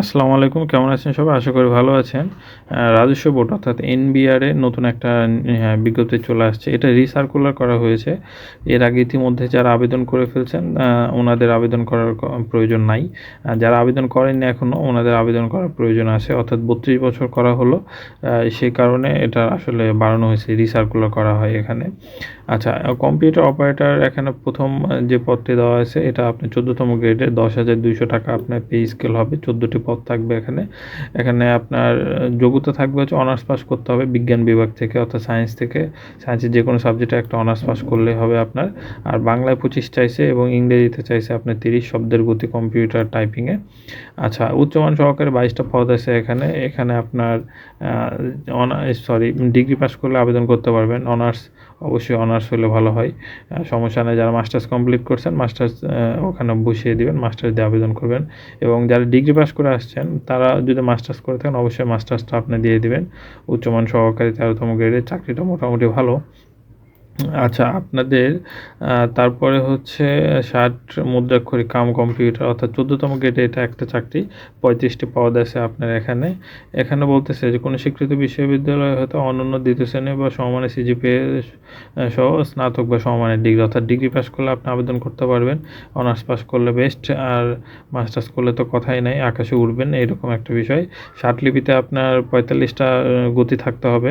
আসসালামু আলাইকুম, কেমন আছেন সবাই? আশা করি ভালো আছেন। রাজস্ব বোর্ড অর্থাৎ এনবিআর নতুন একটা বিজ্ঞপ্তি চলে আসছে। এটা রিসার্কুলার করা হয়েছে। এর আগে ইতিমধ্যে যারা আবেদন করে ফেলছেন ওনাদের আবেদন করার প্রয়োজন নাই। যারা আবেদন করেননি এখনও ওনাদের আবেদন করার প্রয়োজন আছে। অর্থাৎ বত্রিশ বছর করা হলো। সেই কারণে এটা আসলে বাড়ানো হয়েছে, রিসার্কুলার করা হয় এখানে। আচ্ছা কম্পিউটার অপারেটর এখানে প্রথম যে পদটি দেওয়া আছে এটা আপনি চোদ্দতম গ্রেডে দশ হাজার দুইশো টাকা আপনার পে স্কেল হবে। চোদ্দোটি পদ থাকবে এখানে। এখানে আপনার, যোগ্যতা থাকবে হচ্ছে অনার্স পাস করতে হবে বিজ্ঞান বিভাগ থেকে অর্থাৎ সায়েন্স থেকে। সায়েন্সের যে কোনো সাবজেক্টে একটা অনার্স পাস করলে হবে আপনার। আর বাংলায় পঁচিশ চাইছে এবং ইংরেজিতে চাইছে আপনার তিরিশ শব্দের গতি কম্পিউটার টাইপিংয়ে আচ্ছা উচ্চমান সহকারে বাইশটা পদ আছে এখানে। এখানে আপনার সরি ডিগ্রি পাস করলে আবেদন করতে পারবেন। অনার্স অবশ্যই অনার্স হলে ভালো হয়। সমস্যা নেই, যারা মাস্টার্স কমপ্লিট করছেন মাস্টার্স ওখানে বসিয়ে দেবেন মাস্টার্স দিয়ে আবেদন করবেন। এবং যারা ডিগ্রি পাস করে আসছেন, তারা যদি মাস্টার্স করে থাকেন, অবশ্যই মাস্টার্সটা আপনি দিয়ে দেবেন। উচ্চমান সহকারী তেরোতম গ্রেডের চাকরিটা মোটামুটি ভালো। আচ্ছা আপনাদের তারপরে হচ্ছে ষাট মুদ্রাক্ষরী কাম কম্পিউটার, অর্থাৎ চোদ্দতম গ্রেডে এটা একটা চাকরি, পঁয়ত্রিশটি পদ আছে আপনার এখানে। এখানে বলতেছে যে কোনো স্বীকৃত বিশ্ববিদ্যালয় হয়তো অনন্য দ্বিতীয় শ্রেণি বা সমমানের সিজিপিএ সহ স্নাতক বা সমমানের ডিগ্রি, অর্থাৎ ডিগ্রি পাস করলে আপনি আবেদন করতে পারবেন। অনার্স পাস করলে বেস্ট, আর মাস্টার্স করলে তো কথাই নাই, আকাশে উঠবেন এরকম একটা বিষয়। ষাট লিপিতে আপনার পঁয়তাল্লিশটা গতি থাকতে হবে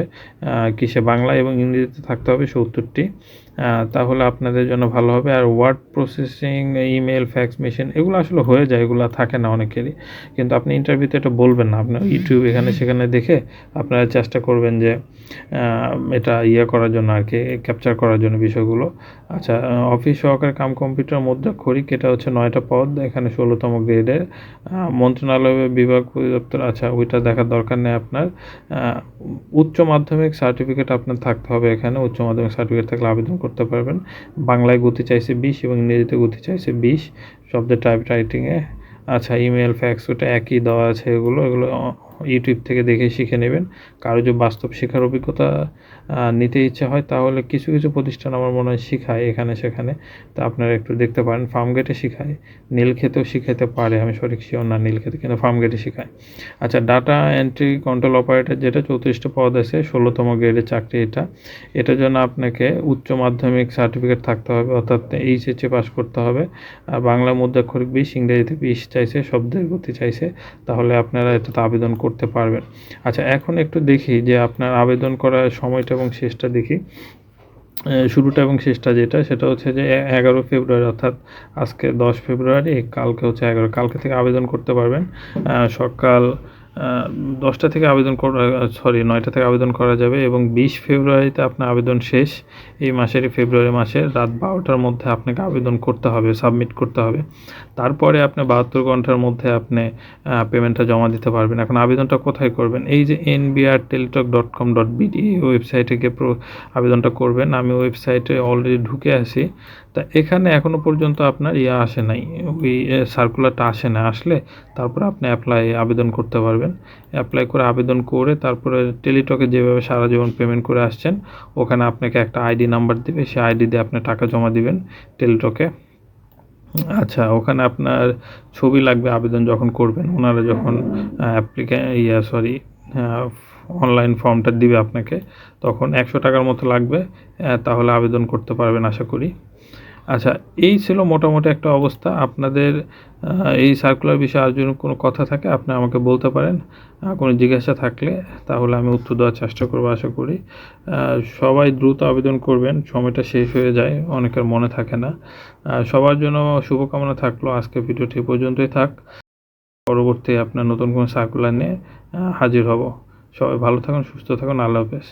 কিসে, বাংলা এবং ইংরেজিতে থাকতে হবে, সত্তরটি আহ, তাহলে আপনাদের জন্য ভালো হবে। আর word processing email fax machine এগুলো আসলে হয়ে যায়, এগুলো থাকে না অনেকেরই। কিন্তু আপনি ইন্টারভিউতে এটা বলবেন না। আপনার ইউটিউব এখানে, সেখানে দেখে আপনারা চেষ্টা করবেন যে এটা ইয়ে করার জন্য আর কি ক্যাপচার করার জন্য বিষয়গুলো। আচ্ছা অফিস সহকারে কাম কম্পিউটার মুদ্রা খরিক এটা হচ্ছে নয়টা পদ, এখানে ষোলোতম গ্রেডের মন্ত্রণালয় বিভাগ পরিদপ্তর আচ্ছা ওইটা দেখার দরকার নেই আপনার। উচ্চ মাধ্যমিক সার্টিফিকেট আপনার থাকতে হবে এখানে। উচ্চ মাধ্যমিক সার্টিফিকেট থাকলে আবেদন করতে পারবেন। বাংলায় গতি চাইছে বিশ এবং ইংরেজিতে গতি চাইছে বিশ। শব্দের টাইপ রাইটিংয়ে আচ্ছা ইমেল ফ্যাক্স ওটা একই দেওয়া আছে এগুলো। এগুলো ইউটিউব থেকে দেখে শিখে নেবেন। কারও যদি বাস্তব শেখার অভিজ্ঞতা নিতে ইচ্ছে হয়, তাহলে কিছু কিছু প্রতিষ্ঠান আমার মনে হয় শেখায় এখানে সেখানে। তা আপনারা একটু দেখতে পারেন। ফার্ম গেটে শেখায়। নীল খেতেও শিখাতে পারে, আমি সঠিক শিওর না নীল খেতে কিন্তু ফার্ম গেটে শেখায়। আচ্ছা ডাটা এন্ট্রি কন্ট্রোল অপারেটর যেটা, চৌত্রিশটা পদ আছে, ষোলোতম গ্রেডের চাকরি এটা। এটার জন্য আপনাকে উচ্চ মাধ্যমিক সার্টিফিকেট থাকতে হবে, অর্থাৎ এইচএসএ পাস করতে হবে। আর বাংলা মুদ্রাক্ষরিক বিশ, ইংরেজিতে বিশ চাইছে, শব্দের গতি চাইছে। তাহলে আপনারা এটাতে আবেদন করতে পারবেন। আচ্ছা এখন একটু দেখি যে আপনার আবেদন করার সময়টা এবং শেষটা দেখি। শুরুটা এবং শেষটা যেটা, সেটা হচ্ছে যে এগারো ফেব্রুয়ারি, অর্থাৎ আজকে দশ ফেব্রুয়ারি, কালকে হচ্ছে এগারো, কালকে থেকে আবেদন করতে পারবেন। সকাল দশটা থেকে আবেদন করা সরি নয়টা থেকে আবেদন করা যাবে এবং বিশ ফেব্রুয়ারিতে আপনার আবেদন শেষ। এই মাসেরই ফেব্রুয়ারি মাসের রাত বারোটার মধ্যে আপনাকে আবেদন করতে হবে সাবমিট করতে হবে। তারপরে আপনি বাহাত্তর ঘণ্টার মধ্যে আপনি পেমেন্টটা জমা দিতে পারবেন। এখন আবেদনটা কোথায় করবেন? এই যে N NBR Teletalk dot com dot BD ওয়েবসাইটে গিয়ে আবেদনটা করবেন। আমি ওয়েবসাইটে অলরেডি ঢুকে আছি। তা এখানে এখনও পর্যন্ত আপনার ইয়ে আসে নাই। ওই সার্কুলারটা আসে না, আসলে তারপরে আপনি অ্যাপ্লাই আবেদন করতে পারবেন। অ্যাপ্লাই করে আবেদন করে তারপরে টেলিটকে যেভাবে সারা জীবন পেমেন্ট করে আসছেন, ওখানে আপনাকে একটা আইডি নাম্বার দেবে। সেই আইডি দিয়ে আপনি টাকা জমা দিবেন টেলিটকে আচ্ছা ওখানে আপনার ছবি লাগবে আবেদন যখন করবেন, ওনারা যখন অ্যাপ্লিকা ইয়া সরি অনলাইন ফর্মটা দিবে আপনাকে, তখন একশো টাকার মতো লাগবে তাহলে আবেদন করতে পারবেন, আশা করি। আচ্ছা এই ছিল মোটামুটি একটা অবস্থা। আপনাদের এই সার্কুলার বিষয়ে আর যদি কোনো কথা থাকে, আপনি আমাকে বলতে পারেন। কোনো জিজ্ঞাসা থাকলে তাহলে আমি উত্তর দেওয়ার চেষ্টা করব, আশা করি। সবাই দ্রুত আবেদন করবেন, সময়টা শেষ হয়ে যায়, অনেকের মনে থাকে না। সবার জন্য শুভকামনা থাকল আজকে ভিডিওটি পর্যন্তই থাক। পরবর্তী আপনার নতুন কোনো সার্কুলার নিয়ে হাজির হব। সবাই ভালো থাকুন, সুস্থ থাকুন, আল্লাহ হাফেজ।